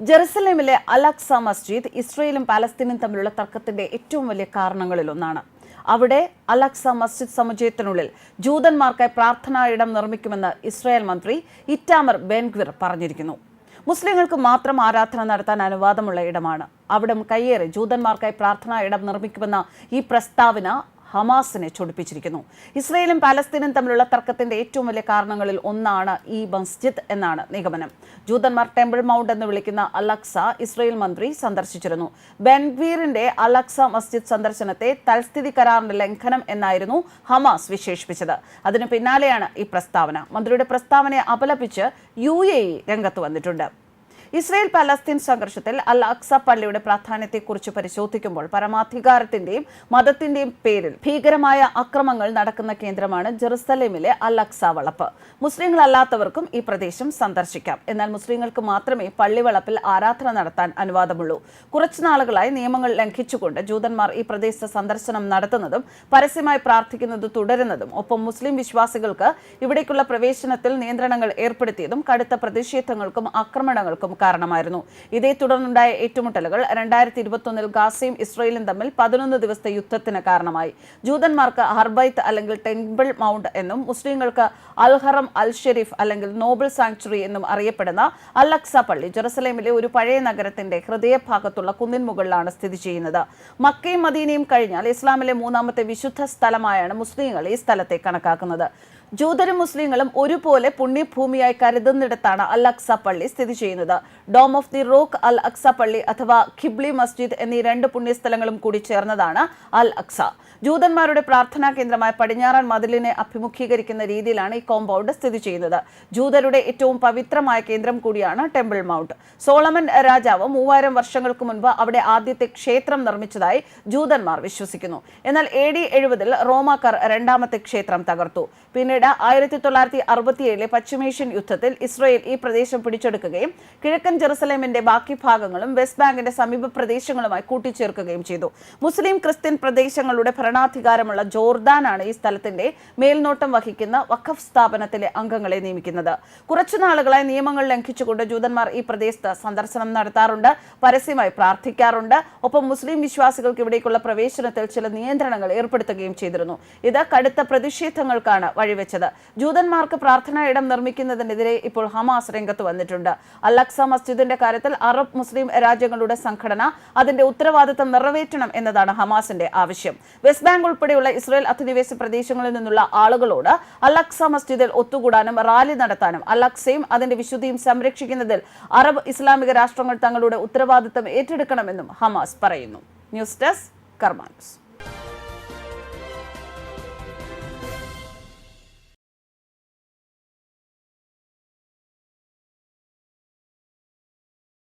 ജെറുസലേമിലെ Alexa മസ്ജിദ് ഇസ്രയേലും പാലസ്തീനും തമ്മിലുള്ള തർക്കത്തിന്റെ ഏറ്റവും വലിയ കാരണങ്ങളിലൊന്നാണ്. അവിടെ അലക്സ മസ്ജിദ് സമുച്ചയത്തിനുള്ളിൽ ജൂതന്മാർക്കായി പ്രാർത്ഥനാ ഇടം നിർമ്മിക്കുമെന്ന് ഇസ്രായേൽ മന്ത്രി ഇറ്റാമർ ബെൻഗ്വിർ പറഞ്ഞിരിക്കുന്നു. മുസ്ലിങ്ങൾക്ക് മാത്രം ആരാധന നടത്താൻ അനുവാദമുള്ള ഇടമാണ്. അവിടം കയ്യേറി ജൂതന്മാർക്കായി പ്രാർത്ഥനാ ഇടം നിർമ്മിക്കുമെന്ന ഈ പ്രസ്താവന ഹമാസിനെ ചൊടിപ്പിച്ചിരിക്കുന്നു. ഇസ്രയേലും പാലസ്തീനും തമ്മിലുള്ള തർക്കത്തിന്റെ ഏറ്റവും വലിയ കാരണങ്ങളിൽ ഒന്നാണ് ഈ മസ്ജിദ് എന്നാണ് നിഗമനം. ജൂതന്മാർ ടെമ്പിൾ മൗണ്ട് എന്ന് വിളിക്കുന്ന അലക്സ ഇസ്രയേൽ മന്ത്രി സന്ദർശിച്ചിരുന്നു. ബെൻഗ്വീറിന്റെ അലക്സ മസ്ജിദ് സന്ദർശനത്തെ തൽസ്ഥിതി കരാറിന്റെ ലംഘനം എന്നായിരുന്നു ഹമാസ് വിശേഷിപ്പിച്ചത്. അതിനു പിന്നാലെയാണ് ഈ പ്രസ്താവന. മന്ത്രിയുടെ പ്രസ്താവനയെ അപലപിച്ച് യു എ രംഗത്ത് വന്നിട്ടുണ്ട്. ഇസ്രയേൽ പലസ്തീൻ സംഘർഷത്തിൽ അൽ അക്സ പള്ളിയുടെ പ്രാധാന്യത്തെക്കുറിച്ച് പരിശോധിക്കുമ്പോൾ പരമാധികാരത്തിന്റെയും മതത്തിന്റെയും പേരിൽ ഭീകരമായ അക്രമങ്ങൾ നടക്കുന്ന കേന്ദ്രമാണ് ജെറുസലേമിലെ അൽ അക്സ വളപ്പ്. മുസ്ലിങ്ങളല്ലാത്തവർക്കും ഈ പ്രദേശം സന്ദർശിക്കാം. എന്നാൽ മുസ്ലിങ്ങൾക്ക് മാത്രമേ പള്ളി വളപ്പിൽ ആരാധന നടത്താൻ അനുവാദമുള്ളൂ. കുറച്ചു നാളുകളായി നിയമങ്ങൾ ലംഘിച്ചുകൊണ്ട് ജൂതന്മാർ ഈ പ്രദേശത്ത് സന്ദർശനം നടത്തുന്നതും പരസ്യമായി പ്രാർത്ഥിക്കുന്നത് തുടരുന്നതും ഒപ്പം മുസ്ലിം വിശ്വാസികൾക്ക് ഇവിടേക്കുള്ള പ്രവേശനത്തിൽ നിയന്ത്രണങ്ങൾ ഏർപ്പെടുത്തിയതും കടുത്ത പ്രതിഷേധങ്ങൾക്കും ആക്രമണങ്ങൾക്കും കാരണമായിരുന്നു. ഇതേ തുടർന്നുണ്ടായ ഏറ്റുമുട്ടലുകൾ രണ്ടായിരത്തി ഇരുപത്തൊന്നിൽ ഗാസയും ഇസ്രയേലും തമ്മിൽ പതിനൊന്ന് ദിവസത്തെ യുദ്ധത്തിന് കാരണമായി. ജൂതന്മാർക്ക് ഹർബൈത്ത് അല്ലെങ്കിൽ ടെമ്പിൾ മൗണ്ട് എന്നും മുസ്ലിങ്ങൾക്ക് അൽഹറം അൽ ഷെരീഫ് അല്ലെങ്കിൽ നോബൽ സാങ്ച്വറി എന്നും അറിയപ്പെടുന്ന അൽ അക്സ പള്ളി ജെറുസലേമിലെ ഒരു പഴയ നഗരത്തിന്റെ ഹൃദയഭാഗത്തുള്ള കുന്നിൻ മുകളിലാണ് സ്ഥിതി ചെയ്യുന്നത്. മക്കയും മദീനയും കഴിഞ്ഞാൽ ഇസ്ലാമിലെ മൂന്നാമത്തെ വിശുദ്ധ സ്ഥലമായാണ് മുസ്ലിങ്ങൾ ഈ സ്ഥലത്തെ കണക്കാക്കുന്നത്. ജൂതരും മുസ്ലിങ്ങളും ഒരുപോലെ പുണ്യഭൂമിയായി കരുതുന്നിടത്താണ് അൽ അക്സ പള്ളി സ്ഥിതി ചെയ്യുന്നത്. Dome of the rock Al Aqsa പള്ളി അഥവാ ഖിബ്ലി മസ്ജിദ് എന്നീ രണ്ട് പുണ്യസ്ഥലങ്ങളും കൂടി ചേർന്നതാണ് അൽ അക്സ. ജൂതന്മാരുടെ പ്രാർത്ഥനാ കേന്ദ്രമായ പടിഞ്ഞാറൻ മതിലിനെ അഭിമുഖീകരിക്കുന്ന രീതിയിലാണ് ഈ കോമ്പൗണ്ട് സ്ഥിതി ചെയ്യുന്നത്. ജൂതരുടെ ഏറ്റവും പവിത്രമായ കേന്ദ്രം കൂടിയാണ് ടെമ്പിൾ മൗണ്ട്. സോളമൻ രാജാവ് മൂവായിരം വർഷങ്ങൾക്ക് മുൻപ് അവിടെ ആദ്യത്തെ ക്ഷേത്രം നിർമ്മിച്ചതായി ജൂതന്മാർ വിശ്വസിക്കുന്നു. എന്നാൽ എ ഡി എഴുപതിൽ റോമാക്കാർ രണ്ടാമത്തെ ക്ഷേത്രം തകർത്തു. പിന്നീട് ആയിരത്തി തൊള്ളായിരത്തി അറുപത്തിയേഴിലെ പശ്ചിമേഷ്യൻ യുദ്ധത്തിൽ ഇസ്രയേൽ ഈ പ്രദേശം പിടിച്ചെടുക്കുകയും കിഴക്കൻ ജെറുസലേമിന്റെ ബാക്കി ഭാഗങ്ങളും വെസ്റ്റ് ബാങ്കിന്റെ സമീപ പ്രദേശങ്ങളുമായി കൂട്ടിച്ചേർക്കുകയും ചെയ്തു. മുസ്ലിം ക്രിസ്ത്യൻ പ്രദേശങ്ങളുടെ ഭരണാധികാരമുള്ള ജോർദാനാണ് ഈ സ്ഥലത്തിന്റെ മേൽനോട്ടം വഹിക്കുന്ന വഖഫ് സ്ഥാപനത്തിലെ അംഗങ്ങളെ നിയമിക്കുന്നത്. കുറച്ചു നാളുകളായി നിയമങ്ങൾ ലംഘിച്ചുകൊണ്ട് ജൂതന്മാർ ഈ പ്രദേശത്ത് സന്ദർശനം നടത്താറുണ്ട് പരസ്യമായി പ്രാർത്ഥിക്കാറുണ്ട്. ഒപ്പം മുസ്ലിം വിശ്വാസികൾക്ക് ഇവിടേക്കുള്ള പ്രവേശനത്തിൽ ചില നിയന്ത്രണങ്ങൾ ഏർപ്പെടുത്തുകയും ചെയ്തിരുന്നു. ഇത് കടുത്ത പ്രതിഷേധങ്ങൾക്കാണ് വഴിവെച്ചത്. ജൂതന്മാർക്ക് പ്രാർത്ഥനാ ഇടം നിർമ്മിക്കുന്നതിനെതിരെ ഇപ്പോൾ ഹമാസ് രംഗത്ത് വന്നിട്ടുണ്ട്. അലക്സ മസ്ജിദിന്റെ കാര്യത്തിൽ അറബ് മുസ്ലിം രാജ്യങ്ങളുടെ സംഘടന അതിന്റെ ഉത്തരവാദിത്തം നിറവേറ്റണം എന്നതാണ് ഹമാസിന്റെ ആവശ്യം. വെസ്റ്റ് ബാങ്ക് ഉൾപ്പെടെയുള്ള ഇസ്രായേൽ അധിനിവേശ പ്രദേശങ്ങളിൽ നിന്നുള്ള ആളുകളോട് അലക്സ മസ്ജിദിൽ ഒത്തുകൂടാനും റാലി നടത്താനും അലക്സയും അതിന്റെ വിശുദ്ധിയും സംരക്ഷിക്കുന്നതിൽ അറബ് ഇസ്ലാമിക രാഷ്ട്രങ്ങൾ തങ്ങളുടെ ഉത്തരവാദിത്തം ഏറ്റെടുക്കണമെന്നും ഹമാസ് പറയുന്നു. News desk കർമാൻസ്